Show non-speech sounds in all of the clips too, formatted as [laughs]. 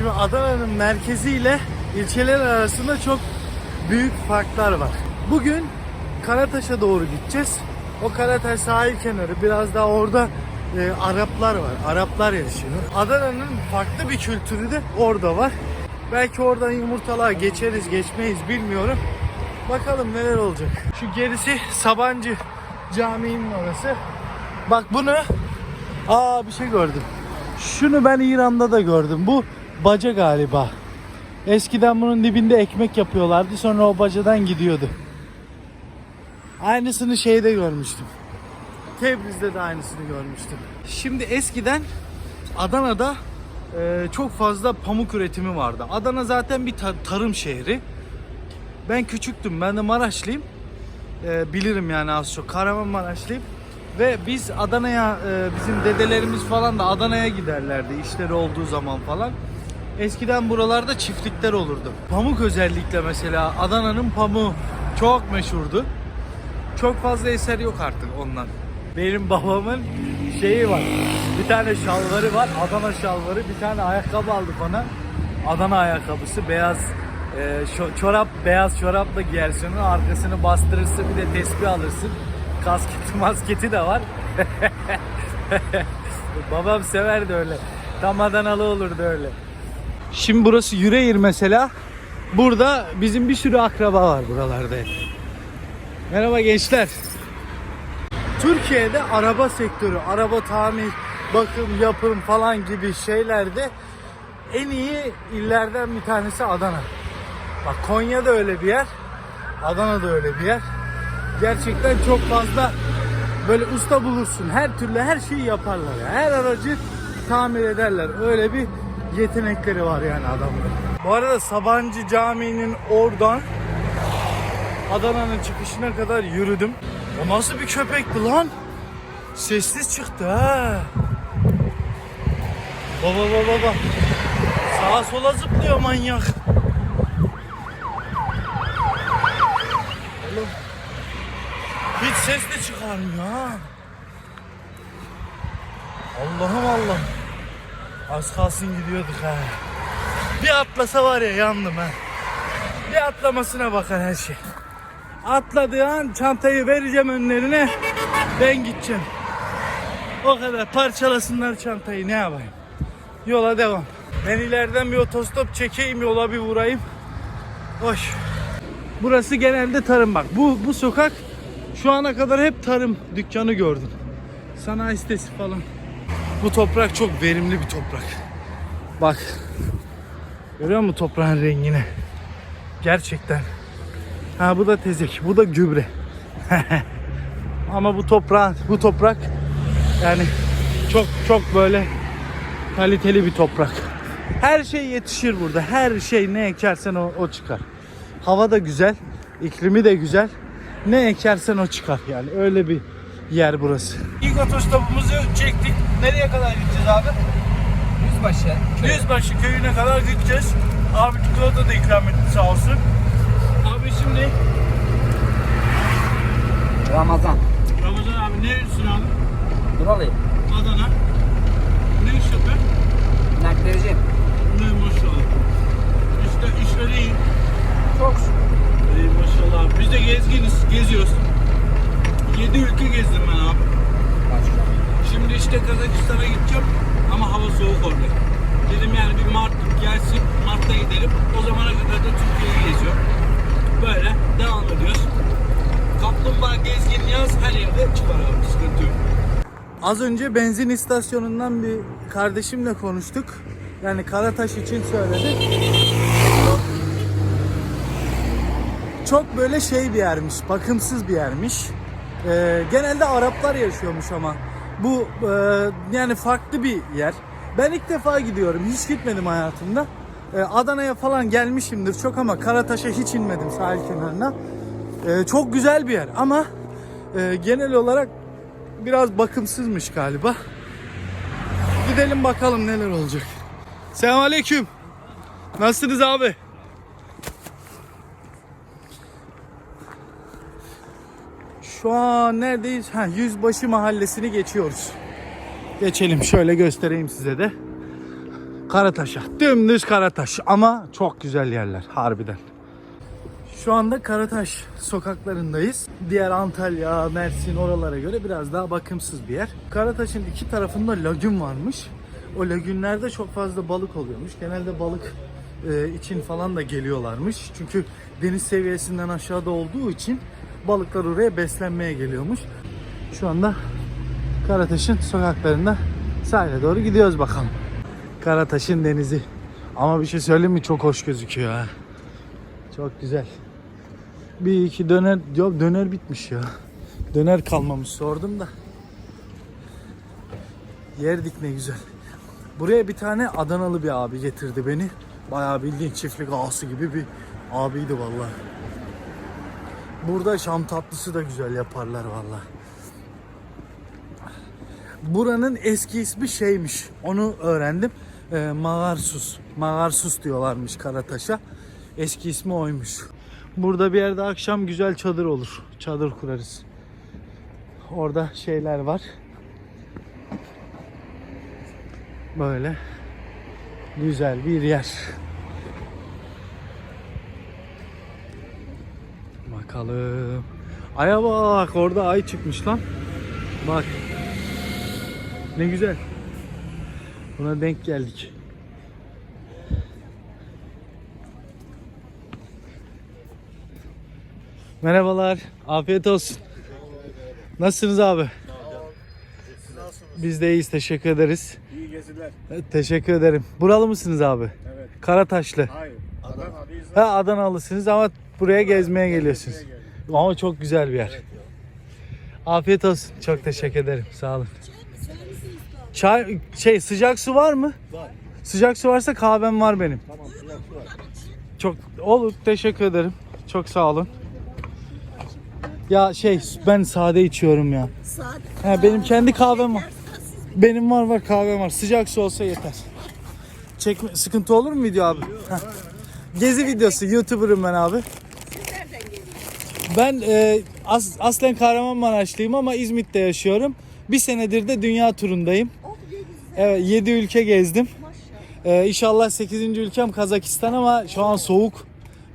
Şimdi Adana'nın merkeziyle ilçeler arasında çok büyük farklar var. Bugün Karataş'a doğru gideceğiz. O Karataş sahil kenarı biraz daha orada e, Araplar var. Araplar yaşıyor. Adana'nın farklı bir kültürü de orada var. Belki oradan yumurtalığa geçeriz geçmeyiz bilmiyorum. Bakalım neler olacak. Şu gerisi Sabancı Camii'nin orası. Bak bunu Aa bir şey gördüm. Şunu ben İran'da da gördüm. Bu baca galiba. Eskiden bunun dibinde ekmek yapıyorlardı. Sonra o bacadan gidiyordu. Aynısını şeyde görmüştüm. Tebriz'de de aynısını görmüştüm. Şimdi eskiden Adana'da e, çok fazla pamuk üretimi vardı. Adana zaten bir tar- tarım şehri. Ben küçüktüm. Ben de Maraşlıyım. E, bilirim yani az çok. Kahramanmaraşlıyım. Ve biz Adana'ya e, bizim dedelerimiz falan da Adana'ya giderlerdi işleri olduğu zaman falan. Eskiden buralarda çiftlikler olurdu. Pamuk özellikle mesela Adana'nın pamuğu çok meşhurdu. Çok fazla eser yok artık ondan. Benim babamın şeyi var. Bir tane şalvarı var. Adana şalvarı. Bir tane ayakkabı aldı bana. Adana ayakkabısı. Beyaz e, çorap, beyaz çorapla giyersin. onu. Arkasını bastırırsın. Bir de tespih alırsın. Kasketi masketi de var. [laughs] Babam severdi öyle. Tam Adanalı olurdu öyle. Şimdi burası Yüreğir mesela. Burada bizim bir sürü akraba var buralarda. Merhaba gençler. Türkiye'de araba sektörü, araba tamir, bakım, yapım falan gibi şeylerde en iyi illerden bir tanesi Adana. Bak Konya'da öyle bir yer, Adana'da öyle bir yer. Gerçekten çok fazla böyle usta bulursun. Her türlü her şeyi yaparlar. ya. Her aracı tamir ederler. Öyle bir yetenekleri var yani adamların. Bu arada Sabancı Camii'nin oradan Adana'nın çıkışına kadar yürüdüm. O nasıl bir köpekti lan? Sessiz çıktı ha. Baba baba baba. Sağa sola zıplıyor manyak. Oğlum. Hiç ses de çıkarmıyor ha. Allah'ım Allah'ım. Az kalsın gidiyorduk ha. Bir atlasa var ya yandım ha. Bir atlamasına bakar her şey. Atladığı an çantayı vereceğim önlerine. Ben gideceğim. O kadar parçalasınlar çantayı ne yapayım. Yola devam. Ben ileriden bir otostop çekeyim yola bir vurayım. Hoş. Burası genelde tarım bak. Bu bu sokak şu ana kadar hep tarım dükkanı gördüm. Sanayi sitesi falan. Bu toprak çok verimli bir toprak. Bak. Görüyor musun toprağın rengini? Gerçekten. Ha bu da tezek, bu da gübre. [laughs] Ama bu toprağın, bu toprak yani çok çok böyle kaliteli bir toprak. Her şey yetişir burada. Her şey ne ekersen o, o çıkar. Hava da güzel, iklimi de güzel. Ne ekersen o çıkar yani. Öyle bir yer burası. İlk otostopumuzu çektik. Nereye kadar gideceğiz abi? Yüzbaşı. Yüzbaşı köyüne kadar gideceğiz. Abi çikolata da ikram etti sağ olsun. Abi şimdi Ramazan. Ramazan abi neresin abi? Buralıyım. Adana. Ne iş yapıyor? Naklerici. Ne maşallah. İşte işleri iyi. Çok İyi maşallah abi. Biz de gezginiz, geziyoruz. 7 ülke gezdim ben abi. Başka. Şimdi işte Kazakistan'a gideceğim ama hava soğuk orada. Dedim yani bir Mart gelsin, Mart'ta gidelim. O zamana kadar da Türkiye'yi geziyorum. Böyle devam. Kaplumbağa gezgin yaz her yerde çıkar sıkıntı yok. Az önce benzin istasyonundan bir kardeşimle konuştuk. Yani Karataş için söyledi. Çok böyle şey bir yermiş, bakımsız bir yermiş. Ee, genelde Araplar yaşıyormuş ama bu e, yani farklı bir yer. Ben ilk defa gidiyorum, hiç gitmedim hayatımda. Ee, Adana'ya falan gelmişimdir çok ama Karataş'a hiç inmedim sahil kenarına. Ee, çok güzel bir yer ama e, genel olarak biraz bakımsızmış galiba. Gidelim bakalım neler olacak. Selamünaleyküm. Nasılsınız abi? Şu an neredeyiz? Ha, Yüzbaşı Mahallesi'ni geçiyoruz. Geçelim şöyle göstereyim size de. Karataş'a. Dümdüz Karataş ama çok güzel yerler harbiden. Şu anda Karataş sokaklarındayız. Diğer Antalya, Mersin oralara göre biraz daha bakımsız bir yer. Karataş'ın iki tarafında lagün varmış. O lagünlerde çok fazla balık oluyormuş. Genelde balık e, için falan da geliyorlarmış. Çünkü deniz seviyesinden aşağıda olduğu için balıklar oraya beslenmeye geliyormuş. Şu anda Karataş'ın sokaklarında sahile doğru gidiyoruz bakalım. Karataş'ın denizi. Ama bir şey söyleyeyim mi? Çok hoş gözüküyor ha. Çok güzel. Bir iki döner, yok döner bitmiş ya. Döner kalmamış sordum da. Yerdik ne güzel. Buraya bir tane Adanalı bir abi getirdi beni. Bayağı bildiğin çiftlik ağası gibi bir abiydi vallahi. Burada şam tatlısı da güzel yaparlar vallahi. Buranın eski ismi şeymiş. Onu öğrendim. Ee, Magarsus. Magarsus diyorlarmış Karataş'a. Eski ismi oymuş. Burada bir yerde akşam güzel çadır olur. Çadır kurarız. Orada şeyler var. Böyle güzel bir yer. Bakalım. Aya bak orada ay çıkmış lan. Bak. Ne güzel. Buna denk geldik. Merhabalar. Afiyet olsun. Nasılsınız abi? Biz de iyiyiz. Teşekkür ederiz. İyi geziler. Evet, Teşekkür ederim. Buralı mısınız abi? Evet. Karataşlı. Hayır. Adana'dayız. Ha Adanalısınız ama buraya gezmeye geliyorsunuz. Ama çok güzel bir yer. Afiyet olsun. Çok teşekkür ederim. Sağ olun. Çay şey sıcak su var mı? Var. Sıcak su varsa kahvem var benim. Tamam sıcak su var. Çok olur. Teşekkür ederim. Çok sağ olun. Ya şey ben sade içiyorum ya. Saat. Ha, benim kendi kahvem var. Benim var var kahvem var. Sıcak su olsa yeter. Çekme sıkıntı olur mu video abi? Heh. Gezi videosu YouTuber'ım ben abi. Ben e, as, aslen Kahramanmaraşlıyım ama İzmit'te yaşıyorum. Bir senedir de dünya turundayım. Oh Evet 7 ülke gezdim. Ee, inşallah 8. ülkem Kazakistan ama şu an soğuk.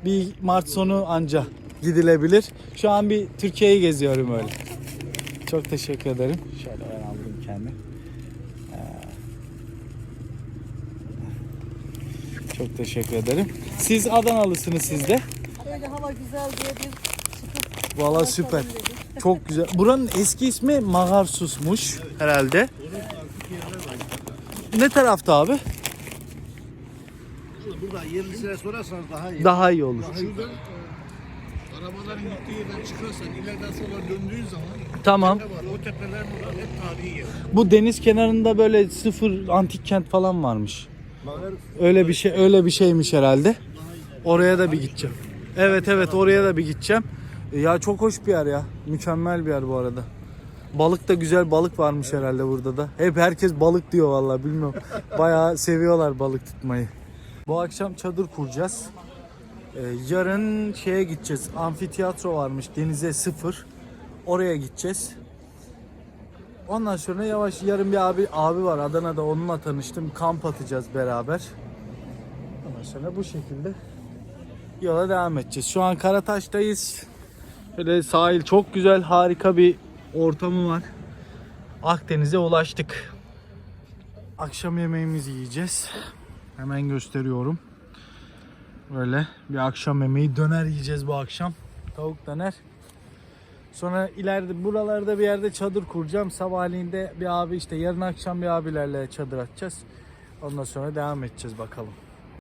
Bir Mart sonu anca gidilebilir. Şu an bir Türkiye'yi geziyorum öyle. Çok teşekkür ederim. Şöyle ben aldım kendi. Ee, Çok teşekkür ederim. Siz Adanalısınız siz de. Böyle hava güzel diye bir çıkıp Valla süper. Çok güzel. Buranın eski ismi Magarsus'muş herhalde. Ne tarafta abi? Burada yerlisine sorarsanız daha iyi. Daha iyi olur. Şuradan e, arabaların gittiği yerden çıkarsan ileriden sola döndüğün zaman Tamam. var? O tepeler buralar hep tarihi yer. Bu deniz kenarında böyle sıfır antik kent falan varmış. Öyle bir şey öyle bir şeymiş herhalde. Oraya da bir gideceğim. Evet evet oraya da bir gideceğim. Ya çok hoş bir yer ya. Mükemmel bir yer bu arada. Balık da güzel balık varmış herhalde burada da. Hep herkes balık diyor vallahi bilmiyorum. Bayağı seviyorlar balık tutmayı. Bu akşam çadır kuracağız. Ee, yarın şeye gideceğiz. Amfiteyatro varmış denize sıfır. Oraya gideceğiz. Ondan sonra yavaş yarın bir abi abi var Adana'da onunla tanıştım. Kamp atacağız beraber. Ondan sonra bu şekilde yola devam edeceğiz. Şu an Karataş'tayız. Böyle sahil çok güzel, harika bir ortamı var. Akdeniz'e ulaştık. Akşam yemeğimizi yiyeceğiz. Hemen gösteriyorum. Böyle bir akşam yemeği döner yiyeceğiz bu akşam. Tavuk döner. Sonra ileride buralarda bir yerde çadır kuracağım. Sabahleyin de bir abi işte yarın akşam bir abilerle çadır atacağız. Ondan sonra devam edeceğiz bakalım.